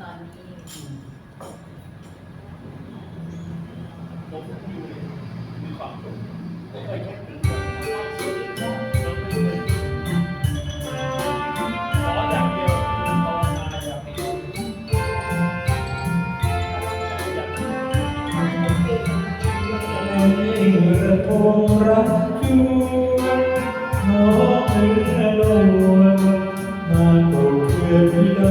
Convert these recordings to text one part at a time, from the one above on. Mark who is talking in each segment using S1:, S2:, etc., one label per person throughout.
S1: ตอนนี้
S2: ผมอยู่มีความสุขผมเคยคิดถึง
S1: ได้ชีวิตแล้ว
S2: ขอเหมือภาวนาอย่าไปยุ่งอย่าไป
S3: ยิ่งระทมรักจวนน้องเอ๋ยลวนมาตกเพื่อนไม่ได้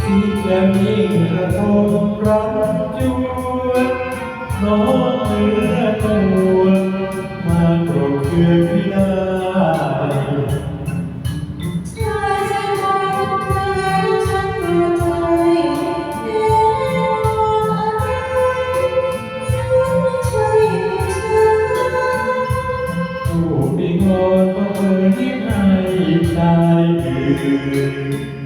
S3: ที่จะยิ่งระทมรักจวนน้องเนื้อ ตัวมาโกรธเคืองไม่ได้ผู้มีงอนก็เคยยิ้มให้ชายอื่นเมื่อ